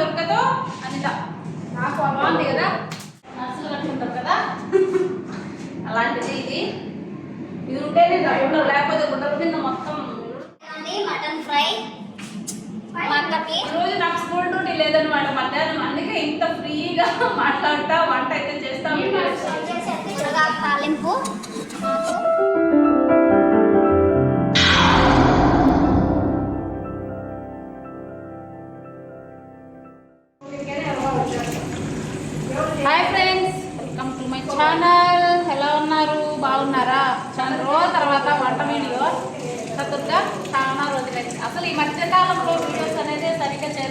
దొరకదు అనిత. నాకు బాగుంది కదా. నర్సులు కట్టుకుంటారు కదా. అలాంటిది ఇది. ఇది ఉంటేనే గుండెలు లేకపోతే గుండెల మీద మొత్తం మటన్ ఫ్రై రోజు నాకు స్కూల్ డ్యూటీ లేదనమాట మధ్యాహ్నం అందుకే ఇంత ఫ్రీగా మాట్లాడతా వంట అయితే చేస్తాం. తాలింపు.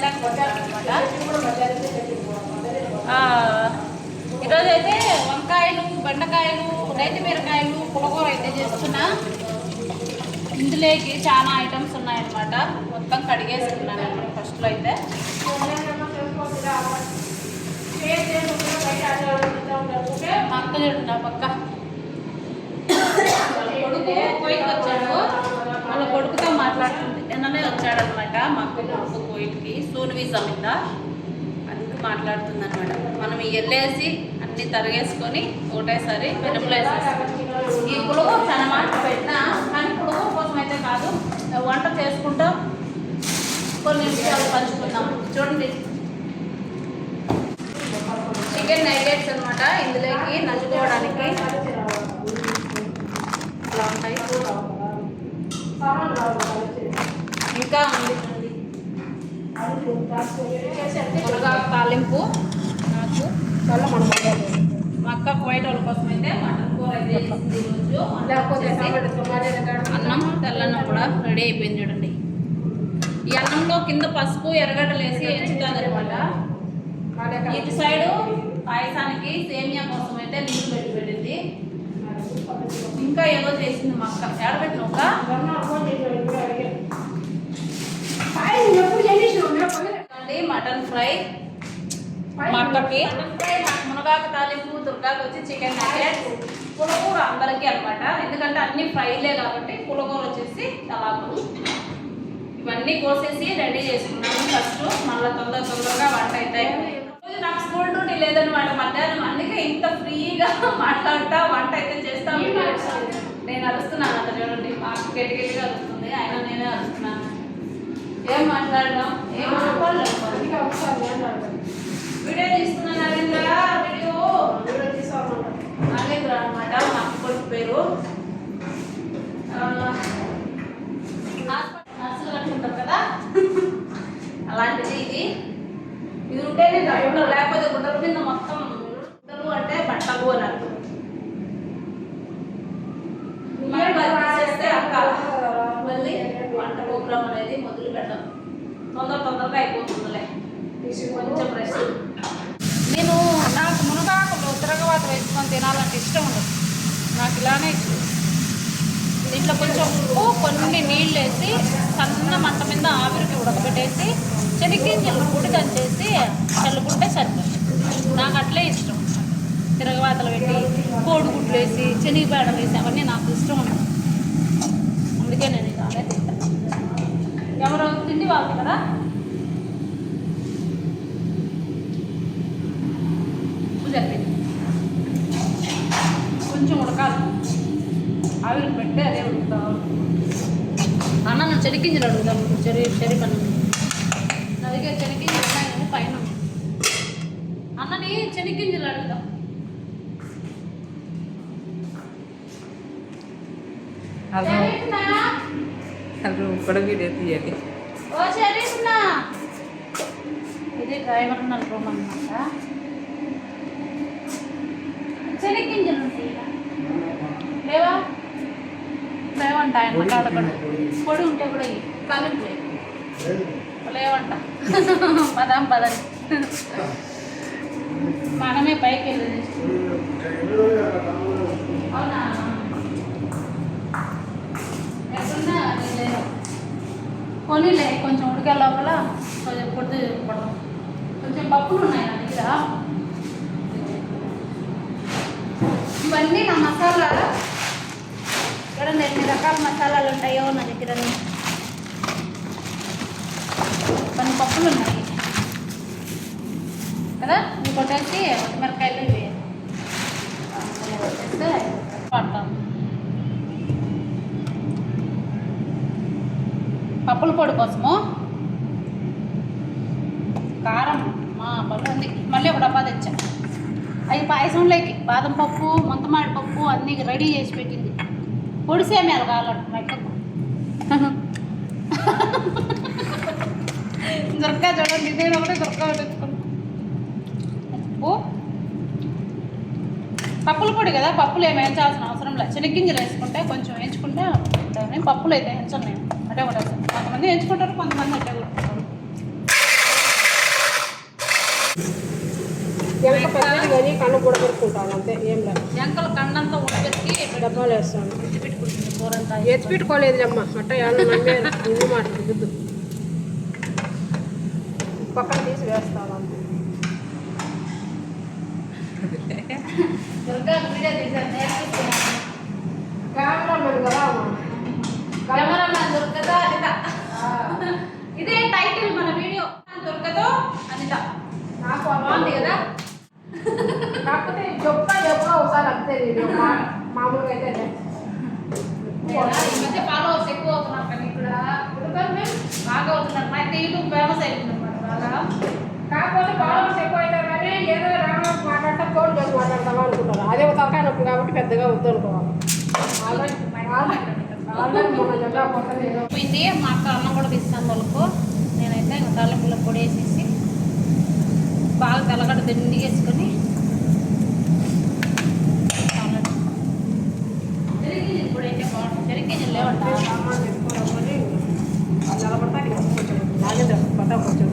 సరిగ్గా చేయలేకపోతాను ఈరోజు అయితే వంకాయలు బెండకాయలు రైతు బీరకాయలు పులకూర అయితే చేస్తున్నా. ఇందులోకి చాలా ఐటమ్స్ ఉన్నాయన్నమాట. మొత్తం కడిగేసుకున్నాను అనమాట ఫస్ట్లో అయితే. మా అక్క నా పక్క. కొడుకు పోయి వచ్చాడు. వాళ్ళ కొడుకుతో మాట్లాడుతుంది. నిన్ననే వచ్చాడనమాట మా అక్క కొడుకు కోయిట్కి సూన్ వీసా మీద అందుకు మాట్లాడుతుంది అనమాట మనం ఎల్లేసి అన్ని తరిగేసుకొని ఒకటేసారి పెనుములో వేసేసి ఈ పులుగు చాలా మాట పెట్టినా కానీ పులుగు కోసం అయితే కాదు వంట చేసుకుంటాం. కొన్ని విషయాలు పంచుకుందాం. చూడండి. చికెన్ నైగెట్స్ అనమాట ఇందులోకి నంచుకోవడానికి ఇలా ఉంటాయి? ఇంకా ఉంది. తాలింపు నాకు. మా అక్క కోయట వాళ్ళ కోసం అయితే మటన్ కూర అయితే ఈరోజు అన్నం తెల్లన్నం కూడా రెడీ అయిపోయింది చూడండి. ఈ అన్నంలో కింద పసుపు ఎర్రగడ్డలు వేసి ఎంచుతుంది అనమాట ఇటు సైడు పాయసానికి సేమియా కోసం అయితే నీళ్ళు పెట్టి పెట్టింది. ఇంకా ఏదో చేసింది మా అక్క. ఏడబెట్టిన ఒక మటన్ ఫ్రై మా అక్కకి మునగాకు తాలింపు దుర్గాకు వచ్చి చికెన్ నగెట్ పులకూర అందరికీ అనమాట ఎందుకంటే అన్ని ఫ్రైలే కాబట్టి పులకూర వచ్చేసి తలాకు ఇవన్నీ కోసేసి రెడీ చేసుకున్నాము ఫస్ట్. మళ్ళీ తొందర తొందరగా వంట రోజు నాకు స్కూల్ డ్యూటీ లేదనమాట మధ్యాహ్నం. అందుకే ఇంత ఫ్రీగా మాట్లాడతా వంట అయితే చేస్తాం నేను అరుస్తున్నాను అంత చూడండి. మాకు గట్టి గట్టిగా అరుస్తుంది. అయినా నేనే అరుస్తున్నాను. ఏం మాట్లాడదాం? ఏం మాట్లాడలేదు వీడియో తీస్తున్నాను నరేంద్ర వీడియో. నాగేంద్ర అనమాట మా కొడుకు పేరు. నర్సులు కదా? అలాంటిది ఇది. ఇది ఉంటేనే లేకపోతే గుండెల మీద మొత్తం గుండెలు అంటే బట్టలు అని అర్థం మనకు అది తీసేస్తే అక్క మళ్ళీ వంట ప్రోగ్రామ్ అనేది మొదలు పెట్టాం తొందర తొందరగా అయిపోతుందిలే కొంచెం రెస్ట్ నేను నాకు మునగాకులు తిరగవాత వేసుకొని తినాలంటే ఇష్టం ఉండదు. నాకు ఇలానే ఇష్టం. దీంట్లో కొంచెం ఉప్పు కొన్ని నీళ్ళు వేసి సన్న మంట మీద ఆవిరికి ఉడకబెట్టేసి చెనిగ్గింజలు పొడి దంచేసి చల్లుకుంటే సరిపోతుంది. నాకు అట్లే ఇష్టం. తిరగవాతలు పెట్టి కోడిగుడ్లు వేసి శనగబేడ వేసి అవన్నీ నాకు ఇష్టం ఉండదు. అందుకే నేను ఇది తింటాను ఎవరో తిండి వాళ్ళు కదా ఉప్పు సరిపోయింది కొంచెం ఉడకాలి ఆవిరికి పెడితే అదే ఉడుకుతా అన్న నువ్వు చెనికింజలు అడుగుదాం. చెరి చెరి పన్ను నా దగ్గర ఉన్నాయని పైన. అన్నని చెనికింజలు అడుగుదాం. హలో. కూడా వీడియో తీయాలి ఓ చెరీఫ్నా? ఇది డ్రైవర్ రూమ్ అనమాట ఇలా. లేవా? లేవంట ఆయన కాడ కూడా పొడి ఉంటే కూడా ఇయ్యి. లేవంట. పదాం పదని మనమే పైకి వెళ్ళి అవునా? ఎక్కడున్నా నేను కొంచెం ఉడికే లోపల కొంచెం పొడి పడదాం. కొంచెం పప్పులు ఉన్నాయి నా దగ్గర. ఇవన్నీ నా మసాలా ఎన్ని రకాల మసాలాలు ఉంటాయో నా దగ్గర కొన్ని పప్పులు ఉన్నాయి. కదా? వేసి మిరకాయలు ఇవి. వేస్తే పడతాం. పప్పుల పొడి కోసము? కారం. మా పళ్ళు ఉంది మళ్ళీ ఒక డబ్బా తెచ్చా. అవి పాయసంలోకి. బాదం పప్పు ముంతమాడి పప్పు అన్నీ రెడీ చేసి పెట్టింది. పొడి సేమ్యాలు కావాలంట మెక్కకు దొరకా చూడండి నేను ఒకటే దొరకా ఉప్పు పప్పుల పొడి కదా పప్పులు ఏమి వేయించాల్సిన అవసరం లేదు. శనగ్గింజలు వేసుకుంటే కొంచెం వేయించుకుంటే. పప్పులు అయితే వేయించను నేను. అంటే కూడా కొంతమంది వేయించుకుంటారు కొంతమంది అట్టే కొట్టుకుంటారు ఎంత పెద్దది కానీ కన్ను కూడా పెట్టుకుంటాను అంతే ఏం లేదు. జంకలు కండంతా ఉడబెట్టి డబ్బాలు వేస్తాను ఎత్తి పెట్టుకుంటుంది కూరంతా ఎత్తి పెట్టుకోలేదు అమ్మ అట్ట ఏమన్నా నమ్మే ఇల్లు మాట దిద్దు పక్కన తీసి వేస్తాను అంతే దుర్గా వీడియో తీసాను నేర్పిస్తున్నాను కెమెరామెన్ కదా అమ్మ. కెమెరామ్యాన్ దుర్గతో అనిత ఇదే టైటిల్ మన వీడియో దుర్గతో అనిత నాకు బాగుంది కదా కాకపోతే చెప్పా చెప్పా ఒకసారి అంతే మా- మామూలుగా అయితే మధ్య ఫాలోవర్స్ ఎక్కువ అవుతున్నారు కానీ ఇక్కడ ఎందుకంటే బాగా అవుతున్నారు. మా యూట్యూబ్ ఫేమస్ అయిపోయింది అనమాట బాగా. కాకపోతే ఫాలోవర్స్ ఎక్కువ అవుతారు కానీ ఏదో రాగా మాట్లాడతా ఫోన్ చేసి మాట్లాడతామా అనుకుంటారు అదే ఒక తలకాయ నొప్పి కాబట్టి పెద్దగా వద్దు అనుకోవాలి పోయింది. మా అక్క అన్నం కూడా తీస్తాను వాళ్ళకు. నేనైతే ఇంకా తాలింపులో పొడి వేసేసి బాగా తెల్లగడ్డ దిండి వేసుకొని చెరిగింజలు ఇప్పుడు అయితే బాగుంటుంది చెరిగింజలు లేవంట సామాన్ తెచ్చుకోవడం అది నిలబడతా నీకు కొంచెం నాగేంద్ర పట్టా కొంచెం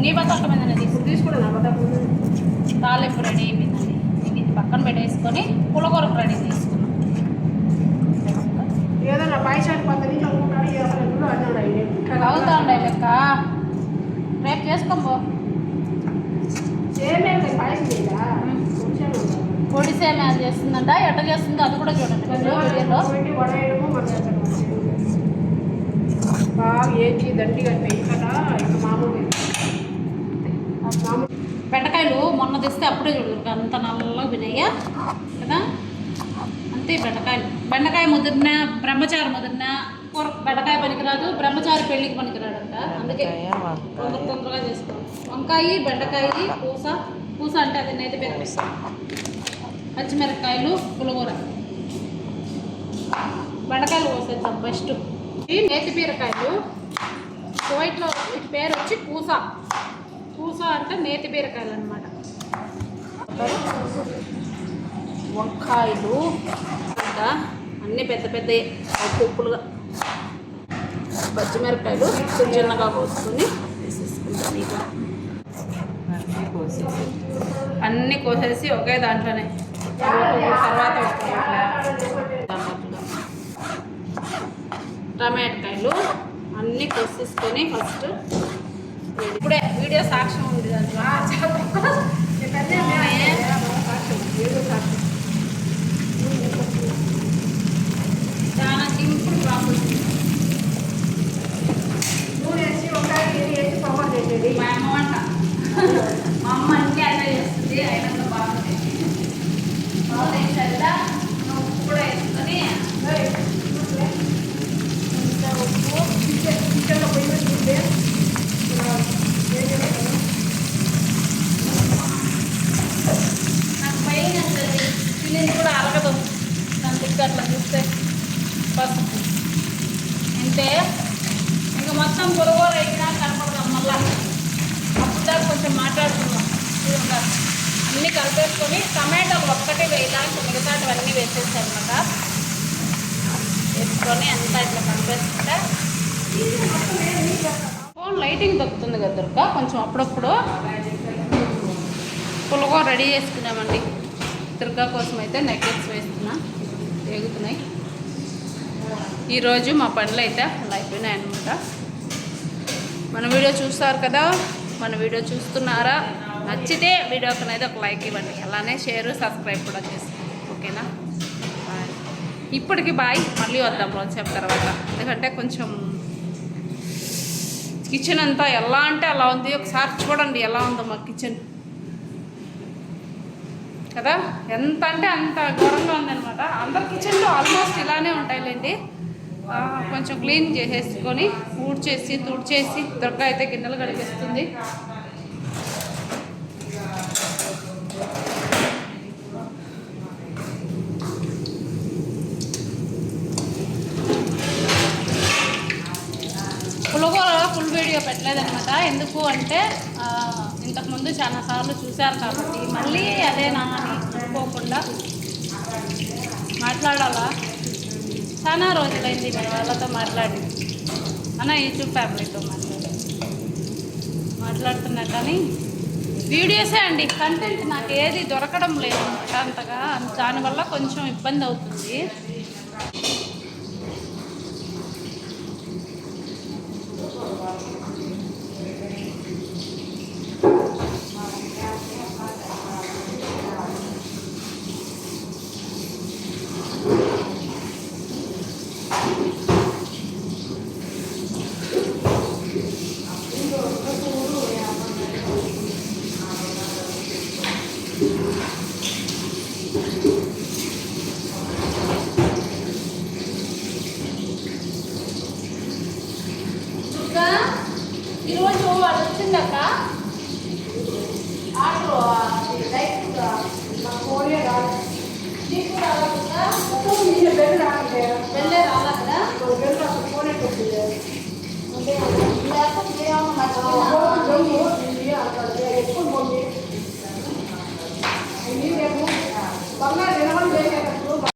నీ బతాక మీద ఇప్పుడు తీసుకు తీసుకుని నా పట్టా తాలింపు రెడీ అయిపోయిందండి ఇంక ఇది పక్కన పెట్టేసుకొని పులగూరకు రెడీ చేసుకున్నాం. ఏదైనా పాయసానికి పది నిమిషాలు అనుకుంటాడు ఏ అసలు ఎప్పుడు అన్నాడు అవుతా ఉండే లెక్క. రేపు చేసుకోబో. పొడి సేమ్యాలు చేస్తుందంట ఎట్ట చేస్తుందో అది కూడా చూడండి వీడియోలో. బాగా ఏచి దండి కట్టి ఇక్కడ ఇంకా మామూలు మామూలు మొన్న తెస్తే అప్పుడే చూడదు అంత నల్లగా వినయ్యా కదా? అంతే బెండకాయలు. బెండకాయ ముదిరిన బ్రహ్మచారి ముదిరిన కూర బెండకాయ పనికిరాదు బ్రహ్మచారి పెళ్ళికి పనికిరాడంట. అందుకే తొందర తొందరగా చేసుకోవాలి వంకాయ బెండకాయ పూస. పూస అంటే అది నేతి బీర పచ్చిమిరపకాయలు పులిహోర. బెండకాయలు కోసేద్దాం ఫస్ట్. ఈ నేతి బీరకాయలు. కువైట్లో వీటి పేరు వచ్చి పూస. పూస అంటే నేతి బీరకాయలు అనమాట వంకాయలు ఇంకా అన్నీ పెద్ద పెద్ద ఉప్పులుగా పచ్చిమిరపకాయలు చిన్న చిన్నగా కోసుకొని వేసేసుకుంటాను ఇట్లా అన్నీ కోసేసి. అన్నీ కోసేసి ఒకే దాంట్లోనే. తర్వాత. టమాటకాయలు అన్నీ కోసేసుకొని ఫస్ట్ ఇప్పుడే వీడియో సాక్ష్యం ఉంది దాంట్లో నూనె, చాలా సింపుల్ ప్రాసెస్ నూనె వేసి వంకాయ ఇది వేసి పవర్ చేసేది మా అమ్మ వంట మా అమ్మ అన్నీ అట్లా చేస్తుంది అయినంత బాగుంది బాగా వేసాక ఉప్పు కూడా వేసుకొని ఇంత ఉప్పు కిచెన్లో పోయి చూస్తే నాకు భయం వేస్తుంది తినేది కూడా అరగదు దాని దగ్గర అట్లా చూస్తే పసుపు అంటే ఇంకా మొత్తం పొరగోర అయినా కనపడదాం మళ్ళా అప్పుడు దాకా కొంచెం మాట్లాడుకుందాం ఇదిగో అన్నీ కలిపేసుకొని టమాటాలు ఒక్కటే వేయడానికి మిగతాటివన్నీ వేసేసాను అనమాట వేసుకొని అంతా ఇట్లా కలిపేసుకుంటే ఫోన్ లైటింగ్ దొరుకుతుంది కదా దుర్గా కొంచెం అప్పుడప్పుడు పులుగో రెడీ చేసుకున్నామండి. దుర్గా కోసం అయితే నెక్లెస్ వేస్తున్నా ఎగుతున్నాయి ఈరోజు మా పనులు అయితే అలా అయిపోయినాయి అనమాట మన వీడియో చూస్తారు కదా మన వీడియో చూస్తున్నారా? నచ్చితే వీడియోకి అనేది ఒక లైక్ ఇవ్వండి. అలానే షేర్ సబ్స్క్రైబ్ కూడా చేసుకోండి. ఓకేనా? బాయ్ ఇప్పటికి బాయ్. మళ్ళీ వద్దాం రోజు తర్వాత. ఎందుకంటే కొంచెం కిచెన్ అంతా ఎలా అంటే అలా ఉంది. ఒకసారి చూడండి ఎలా ఉందో మా కిచెన్ కదా? ఎంత అంటే అంత ఘోరంగా ఉందన్నమాట. అందరి కిచెన్లో ఆల్మోస్ట్ ఇలానే ఉంటాయిలేండి. కొంచెం క్లీన్ చేసేసుకొని ఊడ్చేసి తుడిచేసి దొరక అయితే గిన్నెలు కడిగేస్తుంది పులిహోర ఫుల్ పెట్టలేదనమాట ఎందుకు అంటే ఇంతకుముందు చాలా సార్లు చూశారు కాబట్టి. మళ్ళీ అదేనా అని అనుకోకుండా మాట్లాడాలా? చాలా రోజులైంది మన వాళ్ళతో మాట్లాడి. మన యూట్యూబ్ ఫ్యామిలీతో మాట్లాడి. మాట్లాడుతున్నా కానీ వీడియోసే అండి. కంటెంట్ నాకు ఏది దొరకడం లేదు అనమాట అంతగా. దానివల్ల కొంచెం ఇబ్బంది అవుతుంది. వచ్చిందక్క ఆటో రైతు మా కోడే రాదు నీకు రావాలన్నా మొత్తం నేను వెళ్ళి రాకండి వెళ్ళే రావాలన్నా వెళ్ళి రాక కోడే పెట్టింది అంటే లేకపోతే అక్కడ ఎక్కువ బంగారు